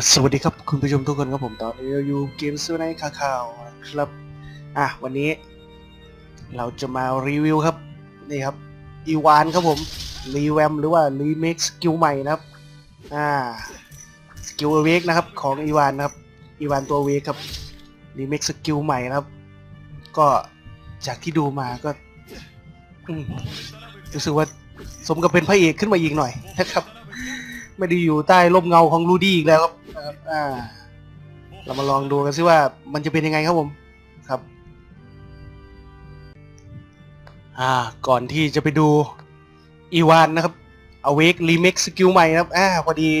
สวัสดีครับคุณผู้ชมทุกคนครับผมตอนนี้เราอยู่เกมซูไนคาคาวครับ อะวันนี้ เราจะมารีวิวครับนี่ครับอีวานครับผมรีแวมหรือว่ารีเมคสกิลใหม่นะครับ อ่าสกิลเวกนะครับของอีวานนะครับอีวานตัวเวกครับรีเมคสกิลใหม่นะครับ ก็จากที่ดูมาก็รู้สึกว่าสมกับเป็นพระเอกขึ้นมาอีกหน่อยนะครับ ไม่ได้อยู่ใต้ร่มเงาของรูดี้อีกแล้วครับนะครับอ่า เรามาลองดูกันซิว่ามันจะเป็นยังไงครับผมครับ อ่า ก่อนที่จะไปดูอีวานนะครับเอาเวกรีเมคสกิลใหม่นะครับอ่าพอดี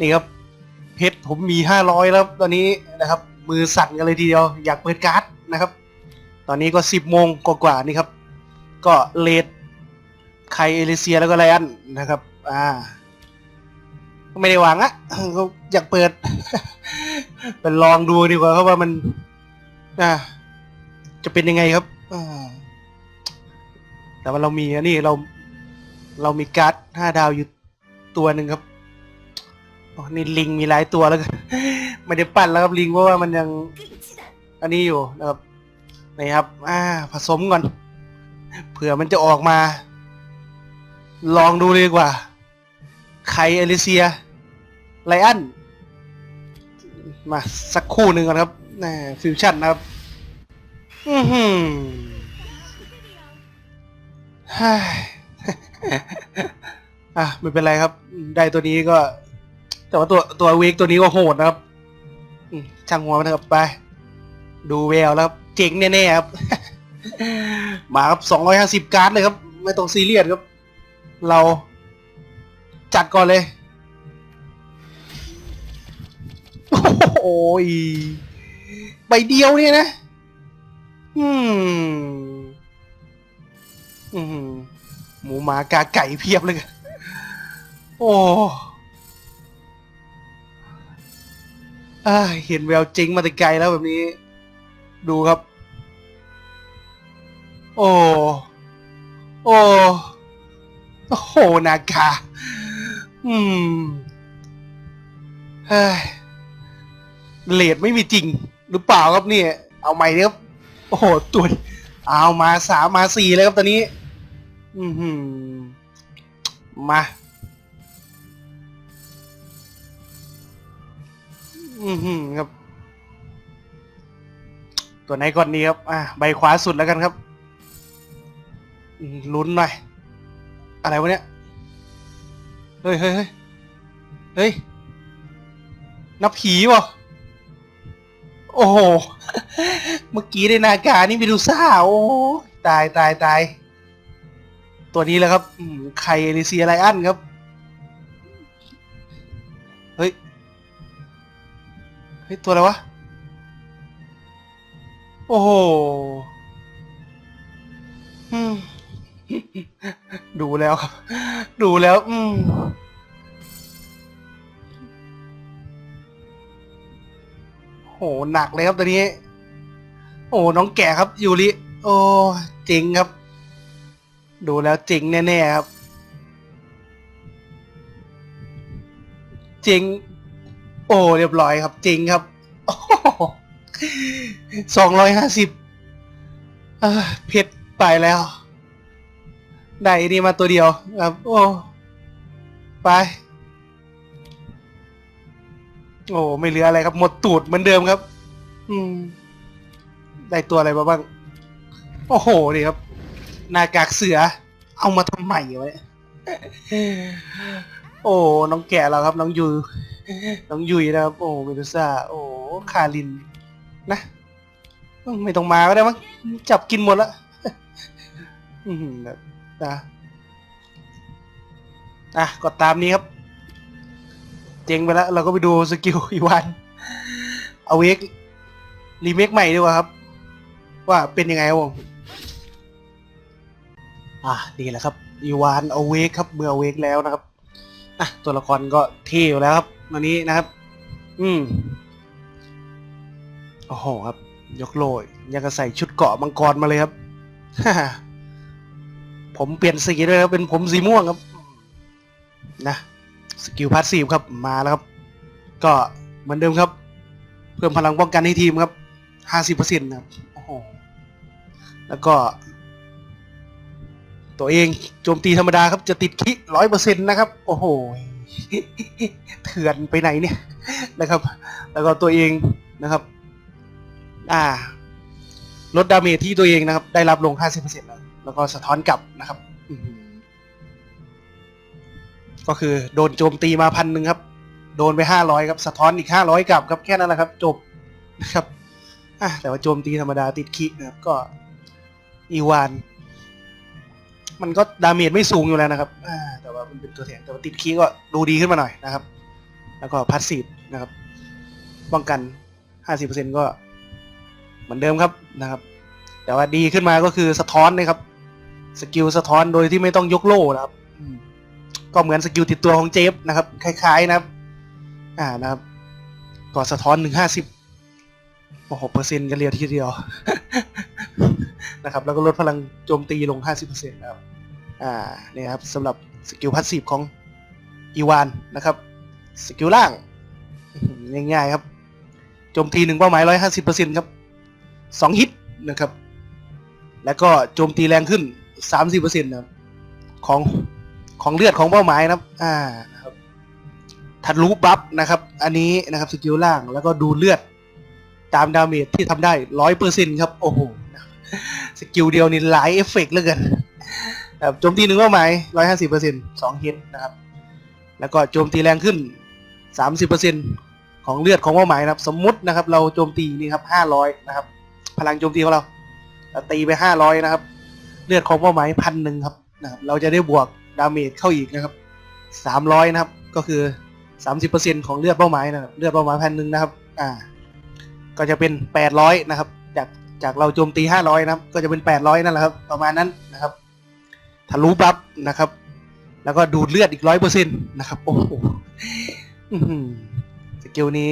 นี่ครับเพชรผมมีห้าร้อยแล้วตอนนี้นะครับ มือสั่นกันเลยทีเดียว อยากเปิดการ์ดนะครับ ตอนนี้ก็สิบโมงกว่าๆนี่ครับ ก็เลดไคเอลิเซียแล้วก็ไลอันนะครับ อ่า ไม่ได้หวังอะก็อยากเปิดไปลองดูดีกว่าครับว่ามันอ่าจะเป็นยังไงครับอแต่ว่าเรามีอันนี้เรา เรามีการ์ดห้าดาวอยู่ตัวหนึ่งครับอ๋อนี่ลิงมีหลายตัวแล้วกันไม่ได้ปั่นแล้วครับลิงเพราะว่ามันยัง อันนี้อยู่นะครับนี่ครับ อ่า ผสมก่อนเผื่อมันจะออกมา ลองดูเลยดีกว่า ไคเอลิเซีย ไลอัน มาสักคู่หนึ่งก่อนครับน่ฟิวชั่นนะครับ อือหือฮ่าอะไม่เป็นไรครับ ได้ตัวนี้ก็ แต่ว่าตัวตัวเวกตัวนี้ก็โหดนะครับช่างหัวมันครับไป ดูแววแล้วครับเจ๋งแน่ๆครับ มาครับสองร้อยห้าสิบการ์ดเลยครับ ไม่ต้องซีเรียสครับ เรา จัดก่อนเลย โอ้ยใบเดียวเนี่ยนะ อืม อืม หมูหมากาไก่เพียบเลยกันโอ้อ่าเห็นแววจริงมาแต่ไกลแล้วแบบนี้ ดูครับ โอ้ โอ้ โอ้โหนากา อืมเฮ้ยเลดไม่มีจริง หรือเปล่าครับเนี่ย เอาใหม่เนี่ยครับโอ้โหตัวเอามาสามมาสี่เลยครับตอนนี้ อือหือมาอือหือครับ ตัวไหนก่อนดีครับ อะใบขวาสุดแล้วกันครับลุ้นหน่อย อะไรวะเนี่ย เฮ้ยเฮ้ยเฮ้ยเฮ้ยนับผีวะโอ้โห เมื่อกี้ได้นาการนี่มีดูซ่า โอ้ตายตายตาย ตัวนี้แหละครับอืมไคเอลิเซียไลอันครับ เฮ้ย เฮ้ย ตัวอะไรวะ โอ้โห อืม ดูแล้วครับ ดูแล้ว อืมโหหนักเลยครับตัวนี้ โอ้น้องแก่ครับยูริโอ้จริงครับ ดูแล้วจริงแน่ๆครับ จริง โอ้เรียบร้อยครับ จริงครับสองร้อยห้าสิบเพชรไปแล้ว ได้อันนี่มาตัวเดียวครับโอ้ไป โอ้ไม่เหลืออะไรครับหมดตูดเหมือนเดิมครับ อืม ได้ตัวอะไรมาบ้าง โอ้โหนี่ครับหน้ากากเสือ เอามาทำใหม่ไว้โอ้น้องแก่เราครับ น้องยูน้องยุยนะครับ โอ้เมดูซ่า โอ้คาริน นะ ไม่ต้องมาก็ได้มั้งจับกินหมดละอืม นะอะก็ตามนี้ครับ เจ๋งไปแล้ว เราก็ไปดูสกิลอีวานเอาเวกรีเมคใหม่ดีกว่าครับ ว่าเป็นยังไงครับผมอะนี่แหละครับอีวานเอาเวกครับเมื่อเวกแล้วนะครับอะตัวละครก็เท่อยู่แล้วครับวันนี้นะครับ อืมโอ้โหครับ ยกโลยยังกระใส่ชุดเกาะมังกรมาเลยครับ ผมเปลี่ยนสีด้วยครับเป็นผมสีม่วงครับ นะสกิลพาสซีฟครับมาแล้วครับ ก็เหมือนเดิมครับ เพิ่มพลังป้องกันให้ทีมครับห้าสิบเปอร์เซ็นต์ครับโอ้โหแล้วก็ ตัวเองโจมตีธรรมดาครับจะติดคิร้อยเปอร์เซ็นต์นะครับ โอ้โหเถื่อนไปไหนเนี่ยนะครับ แล้วก็ตัวเองนะครับ อ่าลดดาเมจที่ตัวเองนะครับ ได้รับลง 50%แล้ว แล้วก็สะท้อนกลับนะครับก็คือโดนโจมตีมาพันหนึ่งครับ โดนไป500ครับ สะท้อนอีก500กลับครับแค่นั้นแหละครับ จบนะครับแต่ว่าโจมตีธรรมดาติดคินะครับ ก็อีวาน มันก็ดาเมจไม่สูงอยู่แล้วนะครับแต่ว่ามันเป็นตัวแทนแต่ว่าติดคีก็ดูดีขึ้นมาหน่อยนะครับ แล้วก็พัสซีฟนะครับ ป้องกัน50%ก็เหมือนเดิมครับนะครับ แต่ว่าดีขึ้นมาก็คือสะท้อนนะครับ สกิลสะท้อนโดยที่ไม่ต้องยกโล่นะครับก็เหมือนสกิลติดตัวของเจฟนะครับ คล้าย ๆนะครับ อ่านะครับก็สะท้อนหนึ่งห้าสิบโอ้โหเปอร์เซ็นต์กันเรียวทีเดียวนะครับ แล้วก็ลดพลังโจมตีลงห้าสิบเปอร์เซ็นต์นะครับ อ่าเนี่ยครับสำหรับสกิลพาสซีฟของอีวานนะครับสกิลล่างง่ายๆครับโจมตีหนึ่งเป้าหมายร้อยห้าสิบเปอร์เซ็นต์ครับสองฮิตนะครับ แล้วก็โจมตีแรงขึ้น สามสิบเปอร์เซ็นต์นะครับของของเลือดของเป้าหมายนะครับ อ่านะครับทะลุบัฟนะครับ อันนี้นะครับสกิลล่างแล้วก็ดูเลือดตามดาเมจที่ทำได้ร้อยเปอร์เซ็นต์ครับ โอ้โหสกิลเดียวนี่หลายเอฟเฟกต์เหลือเกินนะครับโจมตีหนึ่งเป้าหมายร้อยห้าสิบเปอร์เซ็นต์สองฮิตนะครับ แล้วก็โจมตีแรงขึ้นสามสิบเปอร์เซ็นต์ของเลือดของเป้าหมายนะครับ สมมตินะครับ เราโจมตีนี่ครับห้าร้อยนะครับ พลังโจมตีของเราตีไปห้าร้อยนะครับ เลือดของเป้าหมายพันหนึ่งครับนะครับ เราจะได้บวกดาเมจเข้าอีกนะครับสามร้อยนะครับ ก็คือสามสิบเปอร์เซ็นของเลือดเป้าหมายนะครับ เลือดเป้าหมายพันหนึ่งนะครับ อ่า ก็จะเป็นแปดร้อยนะครับ จากจากเราโจมตีห้าร้อยนะครับ ก็จะเป็นแปดร้อยนั่นแหละครับ ประมาณนั้นนะครับ ทะลุบัฟนะครับ แล้วก็ดูดเลือดอีกร้อยเปอร์เซ็นต์นะครับ โอ้โหสกิลนี้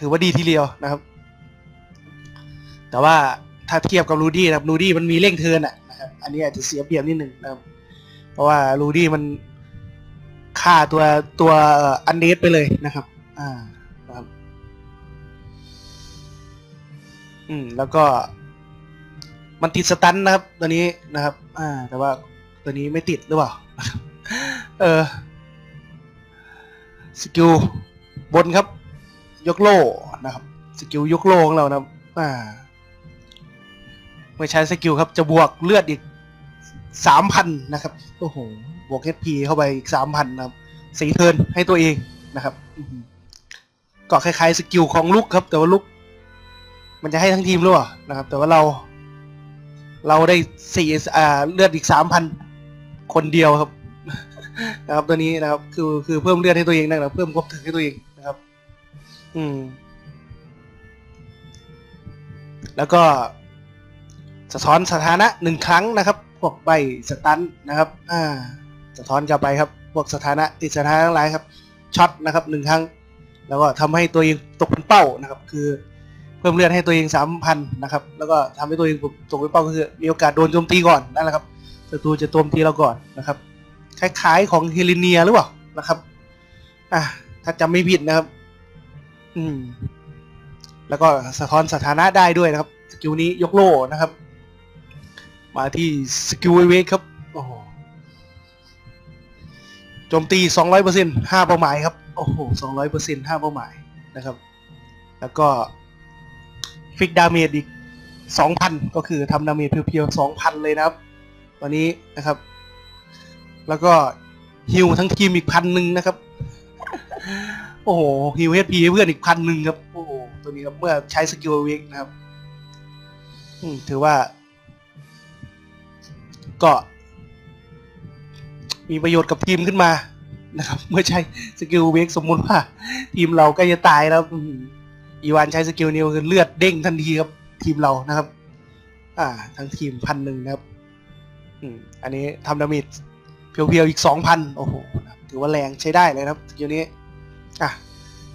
ถือว่าดีทีเดียวนะครับ แต่ว่าถ้าเทียบกับรูดี้นะครับรูดี้มันมีเร่งเทินอะ อันนี้อาจจะเสียเปรียบนิดหนึ่งนะครับ เพราะว่ารูดี้มันฆ่าตัวตัวอันเดสไปเลยนะครับ อ่านะครับ อืม แล้วก็มันติดสตันนะครับ ตัวนี้นะครับ อ่า แต่ว่าตัวนี้ไม่ติดหรือเปล่า เออ สกิลบนครับ ยกโล่นะครับ สกิลยกโล่ของเรานะครับ อ่าเมื่อใช้สกิลครับ จะบวกเลือดอีก สามพันนะครับ โอ้โห บวก HP เข้าไปอีกสามพันนะครับ สีเทิร์นให้ตัวเองนะครับ ก็คล้ายๆสกิลของลุกครับ แต่ว่าลุก มันจะให้ทั้งทีมหรือเปล่านะครับ แต่ว่าเรา เราได้สี่อ่าเลือดอีกสามพันคนเดียวครับ นะครับตัวนี้นะครับ คือคือเพิ่มเลือดให้ตัวเองนะครับ เพิ่มควบถึงให้ตัวเองนะครับ อืม แล้วก็สะท้อนสถานะหนึ่งครั้งนะครับ พวกใบสตันนะครับอ่าสะท้อนกลับไปครับ พวกสถานะติดสถานะทั้งหลายครับช็อตนะครับหนึ่งครั้ง แล้วก็ทำให้ตัวเองตกเป็นเป้านะครับคือเพิ่มเลือดให้ตัวเองสามพันนะครับแล้วก็ทำให้ตัวเองตกเป็นเป้าก็คือมีโอกาสโดนโจมตีก่อนนั่นแหละครับศัตรูจะโจมตีเราก่อนนะครับคล้ายๆของเฮลิเนียหรือเปล่านะครับอะถ้าจำไม่ผิดนะครับ อืม แล้วก็สะท้อนสถานะได้ด้วยนะครับสกิลนี้ยกโล่นะครับ มาที่สกิลเวกครับโอ้โหโจมตี 200% 5เป้าหมายครับ โอ้โห 200% 5เป้าหมายนะครับ แล้วก็ฟิกดาเมจอีก 2,000 ก็คือทำดาเมจเพียวๆ 2,000 เลยนะครับตอนนี้นะครับ แล้วก็ฮิวทั้งทีมอีกพันหนึ่งนะครับ โอ้โหฮิวเฮดพีเพื่อนอีกพันหนึ่งครับ โอ้โห ตัวนี้ครับเมื่อใช้สกิลเวกนะครับถือว่า ก็มีประโยชน์กับทีมขึ้นมานะครับ เมื่อใช้สกิลเวกสมมุติว่า ทีมเราก็จะตายแล้วอีวานใช้สกิลนี้คือเลือดเด้งทันทีครับ ทีมเรานะครับ อ่า ทั้งทีมพันหนึ่งนะครับ อืม อันนี้ทำดาเมจเพียวๆอีกสองพันโอ้โหถือว่าแรงใช้ได้เลยครับสกิลนี้ อะ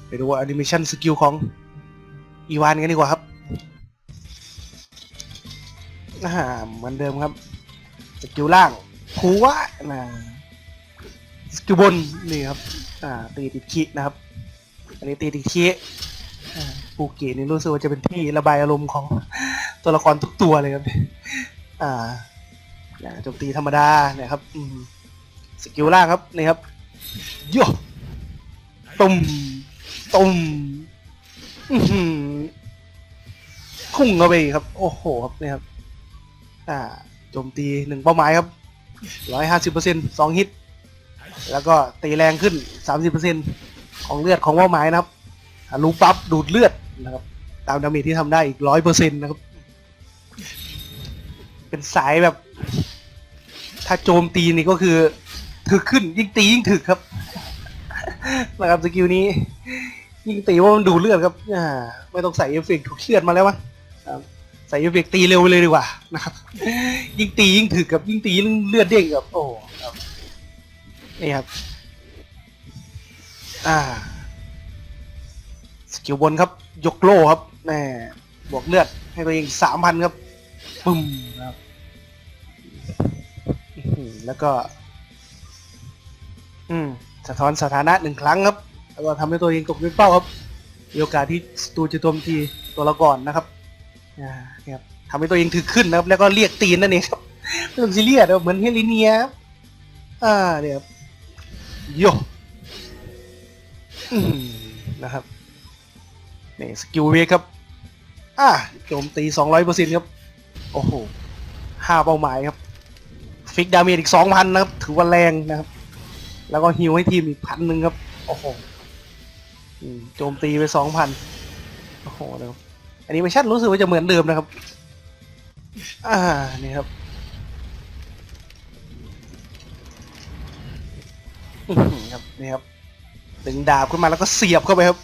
ไปดูแอนิเมชันสกิลของอีวานกันดีกว่าครับอ่าเหมือนเดิมครับ กิลล่างหัวนะสกิลบนนี่ครับ อ่าตีติดคินะครับ อันนี้ตีอีกทีอ่าปูเกตนี่รู้สึกว่าจะเป็นที่ระบายอารมณ์ของตัวละครทุกตัวเลยครับ อ่าเนี่ยโจมตีธรรมดาเนี่ยครับสกิลล่างครับนี่ครับโยตุ่มตุ่มอื้อหือพุ่งเข้าไปครับ โอ้โหครับนี่ครับ อ่า โจมตีหนึ่งเป้าหมายครับร้อยห้าสิบเปอร์เซ็นต์สองฮิต แล้วก็ตีแรงขึ้นสามสิบเปอร์เซ็นต์ของเลือดของเป้าหมายนะครับทะลุปั๊บดูดเลือดนะครับ ตามดาเมจที่ทำได้อีกร้อยเปอร์เซ็นต์นะครับ เป็นสายแบบ ถ้าโจมตีนี่ก็คือถึกขึ้นยิ่งตียิ่งถึกครับนะครับสกิลนี้ ยิ่งตีว่ามันดูดเลือดครับอ่าไม่ต้องใส่เอฟเฟกต์ถูกเลือดมาแล้วมั้งครับ ใส่เอฟเฟกตีเร็วเลยดีกว่านะครับ ยิ่งตียิ่งถึกกับยิ่งตียิ่งเลือดเด้งครับโอ้ครับนี่ครับ อ่าสกิลบนครับ ยกโล่ครับแหมบวกเลือดให้ตัวเองสามพันครับปึ้มครับอือแล้วก็ อืมสะท้อนสถานะหนึ่งครั้งครับแล้วก็ทำให้ตัวเองตกเป็นเป้าครับมีโอกาสที่ตูจะโจมตีตัวเราก่อนนะครับ อ่าเนี่ยครับทำให้ตัวเองถือขึ้นนะครับ แล้วก็เรียกตีนนั่นเองครับไม่ต้องซีเรียสครับเหมือนเฮลิเนียครับอ่าเนี่ยครับโยนะครับนี่สกิลเวกครับ อ่าโจมตี200%ครับ โอ้โหห้าเป้าหมายครับ ฟิกดาเมจอีก2,000นนะครับ ถือว่าแรงนะครับ แล้วก็ฮิวให้ทีมอีกพันหนึ่งครับ โอ้โหโจมตีไป2,000โอ้โหนะครับ อันนี้ไม่ชัดรู้สึกว่าจะเหมือนเดิมนะครับ อ่า นี่ครับครับ นี่ครับ ดึงดาบขึ้นมาแล้วก็เสียบเข้าไปครับ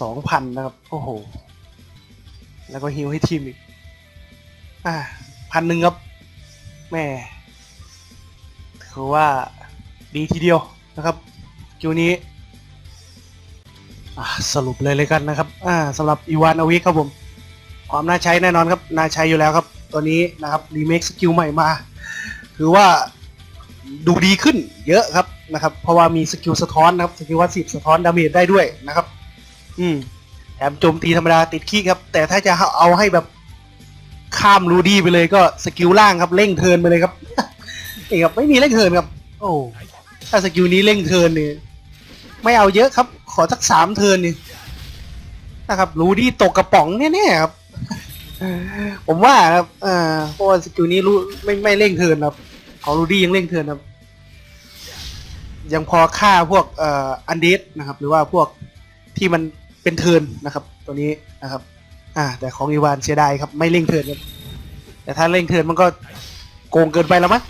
สองพันนะครับ โอ้โห แล้วก็ฮิวให้ทีมอีก อ่าพันหนึ่งครับ แม่ถือว่าดีทีเดียวนะครับคิวนี้ สรุปเลยเลยกันนะครับสำหรับอีวานอวิครับผมความน่าใช้แน่นอนครับน่าใช้อยู่แล้วครับ ตัวนี้นะครับรีเมคสกิลใหม่มาถือว่าดูดีขึ้นเยอะครับนะครับเพราะว่ามีสกิลสะท้อนนะครับสกิลวัดสิบสะท้อนดาเมจได้ด้วยนะครับ อืมแถมโจมตีธรรมดาติดขี้ครับ แต่ถ้าจะเอาให้แบบข้ามรูดี้ไปเลยก็สกิลล่างครับเร่งเทินไปเลยครับนี่ครับไม่มีเร่งเทินครับ โอ้ถ้าสกิลนี้เร่งเทิร์นนี่ ไม่เอาเยอะครับ ขอสักสามเทิร์นนี่นะครับ รูดี้ตกกระป๋องแน่ๆครับ ผมว่าครับอ่าเพราะว่าสกิลนี้รู้ไม่ไม่เร่งเทิร์นครับ ของรูดี้ยังเร่งเทิร์นครับ ยังพอฆ่าพวกเอ่ออันเดสนะครับ หรือว่าพวกที่มันเป็นเทิร์นนะครับ ตัวนี้นะครับ อ่า แต่ของอีวานเสียดายครับ ไม่เร่งเทิร์นครับแต่ถ้าเร่งเทิร์นมันก็โกงเกินไปแล้วมั้ง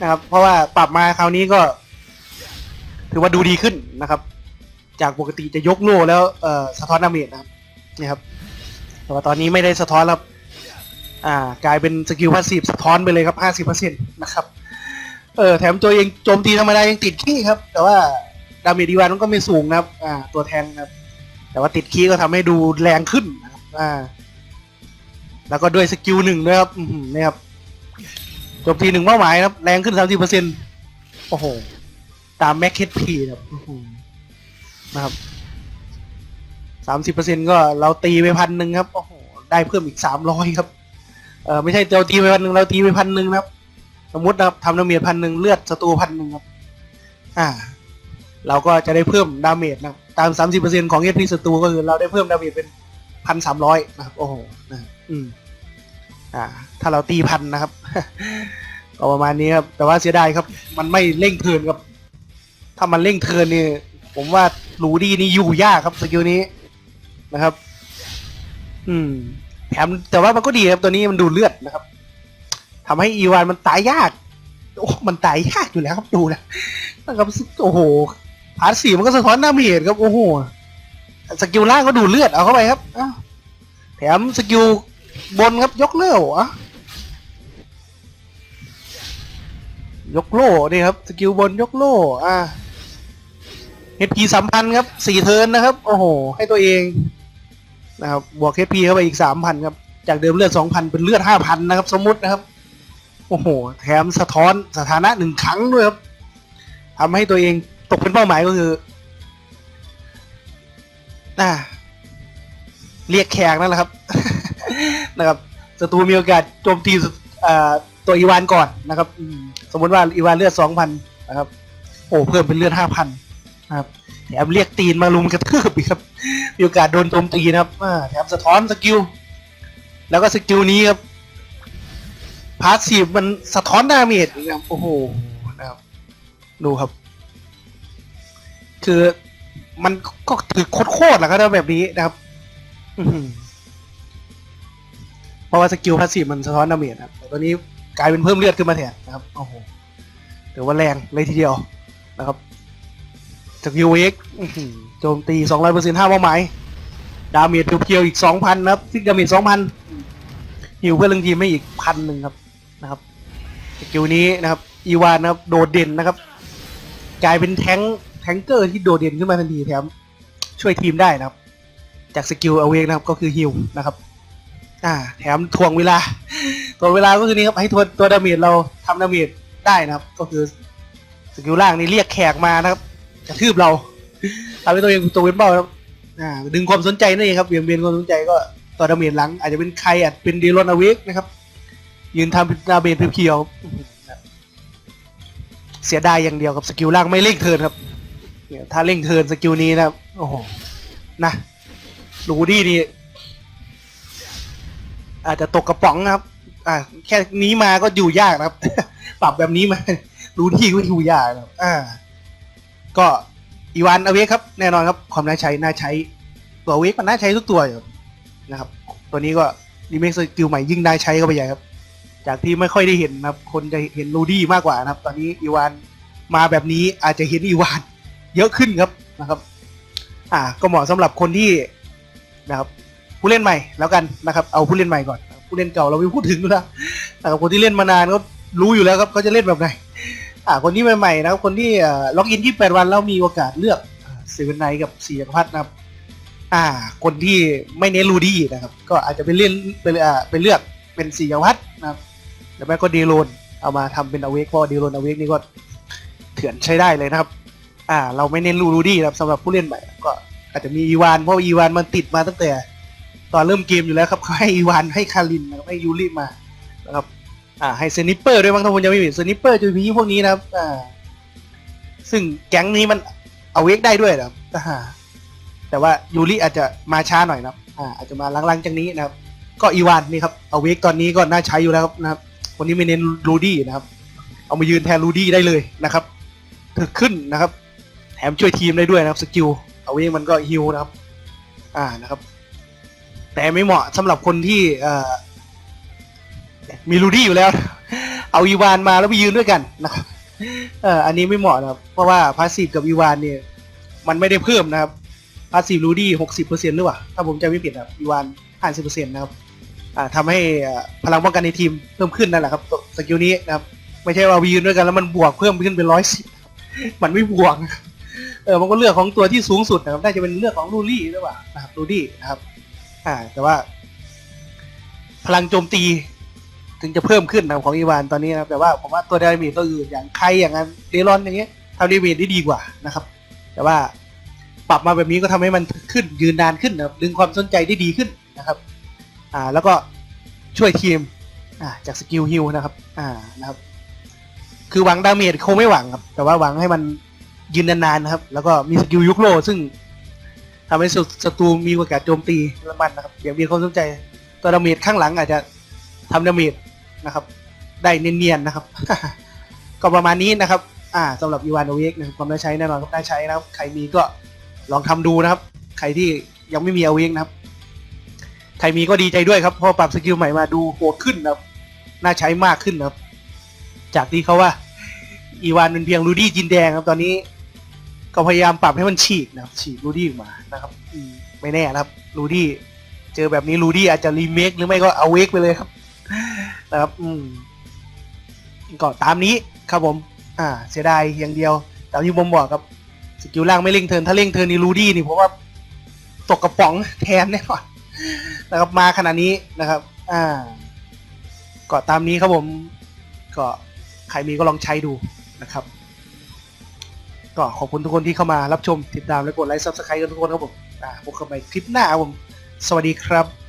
นะครับ เพราะว่าปรับมาคราวนี้ก็ ถือว่าดูดีขึ้นนะครับ จากปกติจะยกโล่แล้วเอ่อสะท้อนดาเมจนะครับนี่ครับแต่ว่าตอนนี้ไม่ได้สะท้อนแล้วครับอ่ากลายเป็นสกิลพาสซีฟสะท้อนไปเลยครับห้าสิบเปอร์เซ็นต์นะครับเออแถมตัวเองโจมตีธรรมดายังติดขี้ครับ แต่ว่าดาเมจดีวานมันก็ไม่สูงนะครับ อ่า ตัวแทงนะครับ แต่ว่าติดขี้ก็ทำให้ดูแรงขึ้นนะครับอ่าแล้วก็ด้วยสกิลหนึ่งด้วยครับนี่ครับโจมตีหนึ่งเป้าหมายครับ แรงขึ้นสามสิบเปอร์เซ็นต์โอ้โห ตามแม็กเคทพีนะครับนะครับสามสิบเปอร์เซ็นก็เราตีไปพันหนึ่งครับ โอ้โห ได้เพิ่มอีกสามร้อยครับ เออไม่ใช่เราตีไปพันหนึ่งเราตีไปพันหนึ่งนะครับ สมมตินะครับทำดาเมจพันหนึ่งเลือดศัตรูพันหนึ่งครับ อ่า เราก็จะได้เพิ่มดาเมจนะครับ ตามสามสิบเปอร์เซ็นของเอพีศัตรูก็คือเราได้เพิ่มดาเมจเป็นพันสามร้อยนะครับ โอ้โหนะอืม อ่า ถ้าเราตีพันนะครับก็ประมาณนี้ครับ แต่ว่าเสียดายครับ มันไม่เร่งเทินครับ ถ้ามันเร่งเทิร์นนี่ผมว่ารูดี้นี่อยู่ยากครับสกิลนี้นะครับ อืม แถมแต่ว่ามันก็ดีครับตัวนี้มันดูเลือดนะครับทำให้อีวานมันตายยาก โอ้ มันตายยากอยู่แล้วครับดูนะนะครับโอ้โหพาร์ทสี่มันก็สะท้อนหน้าเมจครับโอ้โหสกิลล่างก็ดูเลือดเอาเข้าไปครับอแถมสกิลบนครับยกเลี้ยวอะยกโล่นี่ครับ สกิลบนยกโล่อ่า เฮพีสามพันครับสี่เทิร์นนะครับ โอ้โห ให้ตัวเองนะครับบวกเฮพีเข้าไปอีกสามพันครับ จากเดิมเลือดสองพันเป็นเลือดห้าพันนะครับ สมมุตินะครับ โอ้โห แถมสะท้อนสถานะหนึ่งครั้งด้วยครับทำให้ตัวเองตกเป็นเป้าหมายก็คืออ่าเรียกแขกนั่นแหละครับ นะครับศัตรูมีโอกาสโจมตีอ่าตัวอีวานก่อนนะครับอืมสมมติว่าอีวานเลือดสองพันนะครับ โอ้ เพิ่มเป็นเลือดห้าพันนะ ครับแถมเรียกตีนมาลุมกระทืบอีกครับมีโอกาสโดนโจมตีนะครับแถมสะท้อนสกิลแล้วก็สกิลนี้ครับพาสซีฟมันสะท้อนดาเมจอีกครับโอ้โหนะครับดูครับ คือมันก็ถือโคตรๆแหละครับแบบนี้นะครับเพราะว่าสกิลพาสซีฟมันสะท้อนดาเมจครับแต่ตัวนี้กลายเป็นเพิ่มเลือดขึ้นมาแทนนะครับโอ้โหถือว่าแรงเลยทีเดียวนะครับ สกิลเอ็กโจมตีสองร้อยเปอร์เซ็นต์ห้าเป้าหมาย ดาเมจเพียวๆอีกสองพันนะครับฟิกดาเมจสองพันฮิวเพื่อนเรื่องทีมไม่อีกพันหนึ่งครับนะครับสกิลนี้นะครับ อีวานนะครับโดดเด่นนะครับ กลายเป็นแทงค์แทงเกอร์ที่โดดเด่นขึ้นมาทันทีแถมช่วยทีมได้นะครับ จากสกิลเอาเวกนะครับก็คือฮิลนะครับ อ่า แถมทวงเวลาตัวเวลาก็คือนี่ครับให้ตัวตัวดาเมจเราทำดาเมจได้นะครับ ก็คือสกิลล่างนี่เรียกแขกมานะครับ ระทืบเราทำให้ตัวเองตัวเป็นเป้าครับอ่าดึงความสนใจนั่นเองครับเบี่ยงเบนความสนใจก็ตัวดาเมจหลัง อาจจะเป็นใครอาจเป็นเดรอนอเวกนะครับ ยืนทำดาเมจเพียวเสียดายอย่างเดียวกับสกิลล่างไม่เร่งเทินครับเนี่ยถ้าเร่งเทินสกิลนี้นะครับโอ้โหนะลูดี้นี่อาจจะตกกระป๋องนะครับ อ่าแค่นี้มาก็อยู่ยากนะครับ ปรับแบบนี้มา รู้ที่ก็อยู่ยากนะครับอ่า ก็อีวานอเวกครับแน่นอนครับความน่าใช้น่าใช้ตัวเวกมันน่าใช้ทุกตัวอยู่นะครับ ตัวนี้ก็รีเมคสกิลใหม่ยิ่งน่าใช้เข้าไปใหญ่ครับ จากที่ไม่ค่อยได้เห็นนะครับ คนจะเห็นลูดี้มากกว่านะครับ ตอนนี้อีวานมาแบบนี้อาจจะเห็นอีวานเยอะขึ้นครับนะครับ อ่าก็เหมาะสำหรับคนที่นะครับ ผู้เล่นใหม่แล้วกันนะครับ เอาผู้เล่นใหม่ก่อน ผู้เล่นเก่าเราไม่พูดถึงแล้วแต่คนที่เล่นมานานก็รู้อยู่แล้วครับเขาจะเล่นแบบไหน อ่าคนที่ใหม่ๆนะครับ คนที่อ่อล็อกอินที่แปดวันแล้วมีโอกาสเลือกเซเว่นไนกับสี่จักรพรรดินะครับ อ่า คนที่ไม่เน้นรูดี้นะครับ ก็อาจจะไปเล่นไปอ่าไปเลือกเป็นสี่จักรพรรดินะครับหรือไม่ก็เดโรนเอามาทำเป็นอเวกเพราะเดโรนอเวกนี่ก็เถื่อนใช้ได้เลยนะครับ อ่า เราไม่เน้นรูดี้นะครับสำหรับผู้เล่นใหม่ก็อาจจะมีอีวานเพราะอีวานมันติดมาตั้งแต่ตอนเริ่มเกมอยู่แล้วครับเขาให้อีวานให้คารินนะครับให้ยูริมานะครับ อ่าให้เซนิปเปอร์ด้วยมั้งถ้าผมจะไม่ผิดเซนิปเปอร์จะมีพวกนี้นะครับอ่าซึ่งแก๊งนี้มันเอาเวกได้ด้วยนะครับอ่าแต่ว่ายูริอาจจะมาช้าหน่อยนะครับอ่าอาจจะมาหลังๆจากนี้นะครับ ก็อีวานนี่ครับเอาเวกตอนนี้ก็น่าใช้อยู่แล้วครับนะครับคนนี้ไม่เน้นรูดี้นะครับ เอามายืนแทนรูดี้ได้เลยนะครับถึกขึ้นนะครับ แถมช่วยทีมได้ด้วยนะครับสกิลเอาเวกมันก็ฮิวนะครับ อ่านะครับ แต่ไม่เหมาะสำหรับคนที่เอ่อ มีรูดี้อยู่แล้ว เอาอีวานมาแล้วไปยืนด้วยกันนะครับเอออันนี้ไม่เหมาะนะครับ เพราะว่าพาสซีฟกับอีวานเนี่ยมันไม่ได้เพิ่มนะครับพาสซีฟรูดี้หกสิบเปอร์เซ็นต์หรือเปล่าถ้าผมจำไม่ผิดนะครับอีวานห้าสิบเปอร์เซ็นต์นะครับอ่าทำให้พลังป้องกันในทีมเพิ่มขึ้นนั่นแหละครับสกิลนี้นะครับไม่ใช่ว่ายืนด้วยกันแล้วมันบวกเพิ่มขึ้นเป็นร้อยสิบมันไม่บวกเออมันก็เลือกของตัวที่สูงสุดนะครับน่าจะเป็นเลือกของลูรี่หรือเปล่านะครับลูรี่นะครับ อ่า แต่ว่า พลังโจมตี ถึงจะเพิ่มขึ้นนะครับของอีวานตอนนี้นะครับแต่ว่าผมว่าตัวดาเมจตัวอื่นอย่างใครอย่างนั้นเดรอนอย่างเงี้ยทำดาเมจได้ดีกว่านะครับ แต่ว่าปรับมาแบบนี้ก็ทำให้มันขึ้นยืนนานขึ้นนะครับดึงความสนใจได้ดีขึ้นนะครับอ่าแล้วก็ช่วยทีมอ่าจากสกิลฮิลนะครับอ่านะครับ คือหวังดาเมจคงไม่หวังครับแต่ว่าหวังให้มันยืนนานๆนะครับ แล้วก็มีสกิลยุกโล ซึ่งทำให้ศัตรูมีโอกาสโจมตีละมันนะครับอย่างมีความสนใจตัวดาเมจข้างหลังอาจจะทำดาเมจ นะครับ ได้เนียนๆนะครับ ก็ประมาณนี้นะครับ อ่าสำหรับอีวานโอเวกนะครับความน่าใช้แน่นอนครับน่าใช้นะครับ ใครมีก็ลองทำดูนะครับ ใครที่ยังไม่มีเอาเวกนะครับ ใครมีก็ดีใจด้วยครับเพราะปรับสกิลใหม่มาดูโหดขึ้นนะครับ น่าใช้มากขึ้นนะครับ จากที่เขาว่า อีวานเป็นเพียงรูดี้จินแดงครับ ตอนนี้ก็พยายามปรับให้มันฉีกนะครับ ฉีกรูดี้ออกมานะครับไม่แน่นะครับรูดี้เจอแบบนี้รูดี้อาจจะรีเมคหรือไม่ก็เอาเวกไปเลยครับ นะครับ อืมก็ตามนี้ครับผม อ่า เสียดายอย่างเดียว แตามที่ผมบอกครับสกิลล่างไม่เร่งเทินถ้าเร่งเทินนี่รูดี้นี่ผมว่าตกกระป๋องแทนแน่นอนนะครับมาขนาดนี้นะครับ อ่า ก็ตามนี้ครับผม ก็ใครมีก็ลองใช้ดูนะครับ ก็ขอบคุณทุกคนที่เข้ามารับชมติดตามและกดไลค์ซับสไครต์กันทุกคนครับผมอ่าพบกันใหม่คลิปหน้าครับผม สวัสดีครับ